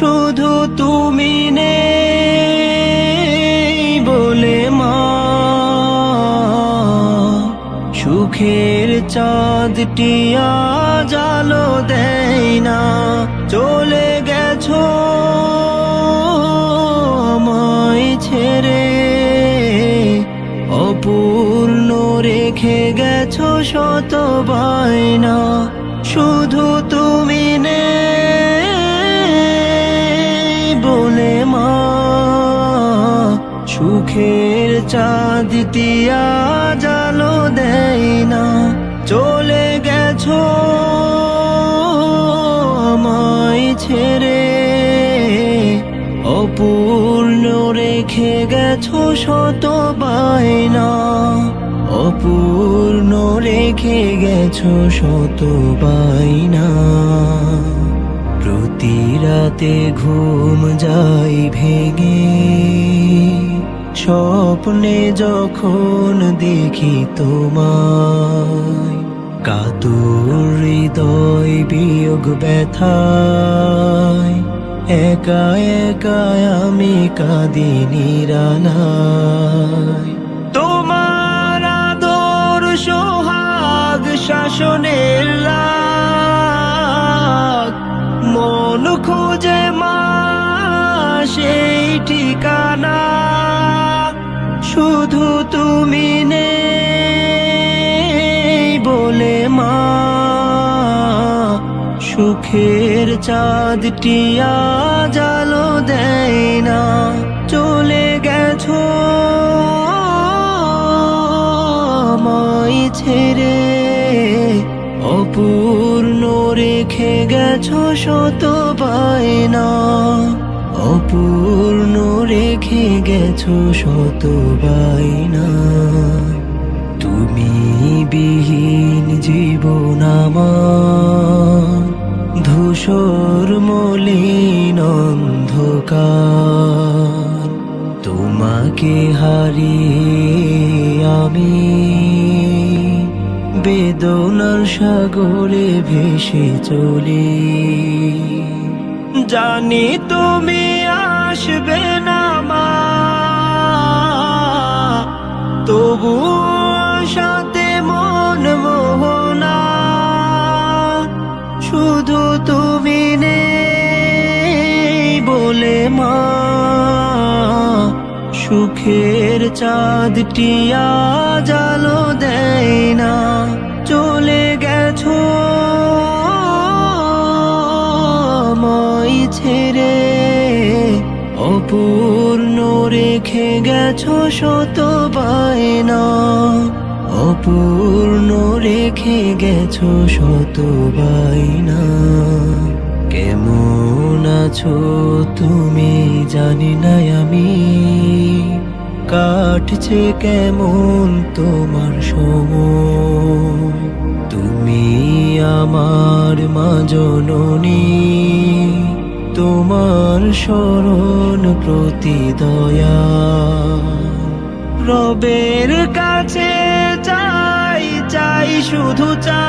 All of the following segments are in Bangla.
শুধু তুমি নেই বলে মা। সুখের চাঁদটি টিয়া আলো দেয় না। চলে গেছো চাঁদ তিয়া জালো দেয় না চলে গেছো আমায় ছেড়ে। অপূর্ণ রেখে গেছো শত বায়না, অপূর্ণ রেখে গেছো শত বায়না। প্রতি রাতে ঘুম যাই ভেঙে স্বপ্নে যখন দেখি তোমায়, কাতুর হৃদয় বিয়োগ ব্যথায়, একা একা আমি কাঁদি নিরালায় তোমার আদর সোহাগ শাসনের মন খুঁজে মা সেই ঠিকানা শুধু তুমি নেই বলে মা। সুখের চাঁদটি আজ আলো দেয় না। চলে গেছো আমায় ছেড়ে। অপূর্ণ রেখে গেছো শত বায়না অপূর্ণ রেখে গেছো শত বায়না। তুমি বিহীন জীবন ধূসর মলিন অন্ধকার। তোমাকে হারিয়ে আমি বেদনার সাগরে ভেসে চলি। জানি তুমি আসবে না মা। তবু সাথে মন মোহনা। শুধু তুমি নেই বলে মা। সুখের চাঁদটি আজ আলো দেয়। অপূর্ণ রেখে গেছো শত বায়না। অপূর্ণ রেখে গেছো শত বায়না। কেমন আছো তুমি জানি না আমি। কাটছে কেমন তোমার সময়। তুমি আমার মা জননী। তোমার স্মরণ প্রতি দয়া। রবের কাছে চাই চাই শুধু চাই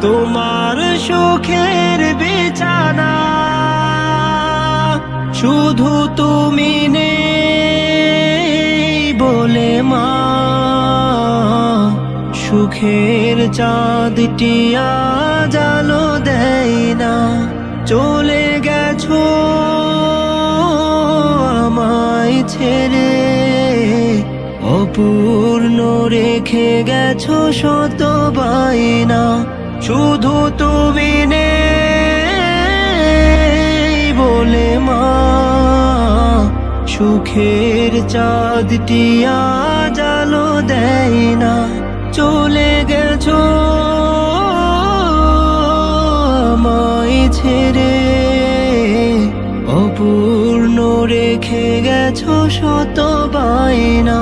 তোমার সুখের বিছানা। শুধু তুমি নেই বলে মা, সুখের চাঁদটি আলো দেয় না চলে গেছো আমায় ছেড়ে। অপূর্ণ রেখে গেছো শত বায়না, শুধু তুমি নেই বলে মা। সুখের চাঁদটি আজ আলো দেয় না রেখে গেছো শত বায়না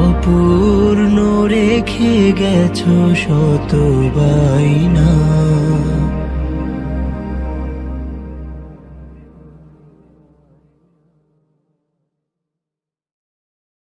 অপূর্ণ রেখে গেছো শত বায়না।